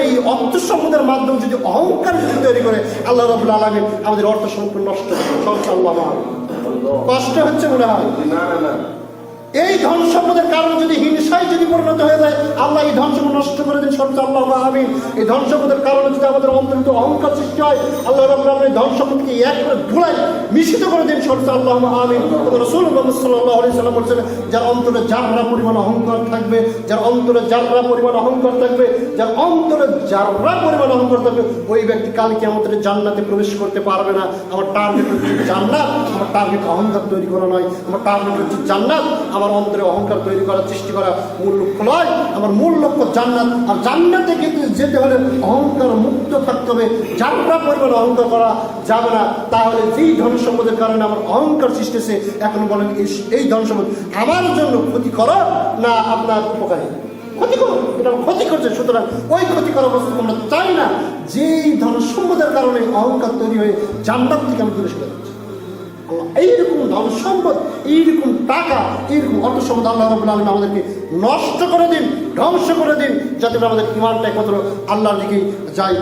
এই অর্থ সম্পদের মাধ্যমে যদি অহংকার যদি তৈরি করে, আল্লাহ রবুল আলমী আমাদের অর্থ সম্পদ নষ্ট কষ্ট হচ্ছে মনে হয়? ধন সম্পদের কারণে যদি হিংসায় যদি পরিণত হয়ে যায়, আল্লাহ এই ধন সম্পদ নষ্ট করে দিন সত্য আল্লাহ আমিন। এই ধন সম্পদের কারণে যদি আমাদের অন্তর্গত অহংকার সৃষ্টি হয়, আল্লাহ রবুল আলমী ধন সম্পদকে এক করে ধুলাই মিশ্রিত করে দিন সত্য আল্লাহ আমিন। রসুল সাল্লাহ আলি সাল্লাম বলছেন, যার অন্তরে যাররা পরিমাণ অহংকার থাকবে, যার অন্তরে যাররা পরিমাণ অহংকার থাকবে, যার অন্তরে যাররা পরিমাণ অহংকার থাকবে, ওই ব্যক্তি কালকে আমাদের জান্নাতে প্রবেশ করতে পারবে না। আমার টার্গেট হচ্ছে জান্নাত, আমার টার্গেট অহংকার তৈরি করা নয়। আমার টার্গেট হচ্ছে জান্নাত, আমার অন্তরে অহংকার তৈরি করা সৃষ্টি করা মূল লক্ষ্য নয়। আমার মূল লক্ষ্য জান্নাত। আর জান্নাতে কিন্তু যেতে হলে অহংকার মুক্ত থাকতে হবে। যাত্রা পরিমাণ অহংকার করা যাবে না, তাহলে যেই ধন সম্পদের কারণে আমার অহংকার সৃষ্টি হয়েছে, এখন বলেন এই- ধন সম্পদ আমার জন্য ক্ষতি করো না আপনার উপকারী? ক্ষতি করো। এটা ক্ষতি করছে। সুতরাং ওই ক্ষতি করা বস্তু আমরা চাই না। যেই ধন সম্পদের কারণে অহংকার তৈরি হয়ে জান্নাত থেকে আমি দূরে সরে যাচ্ছি। এইরকম ধন সম্পদ এইরকম টাকা, এইরকম অর্থ সম্পদ আল্লাহ রবুল আলম আমাদেরকে নষ্ট করে দিন, ধ্বংস করে দিন, যাতে আমাদের ইমানটা একমাত্র আল্লাহর দিকে যাই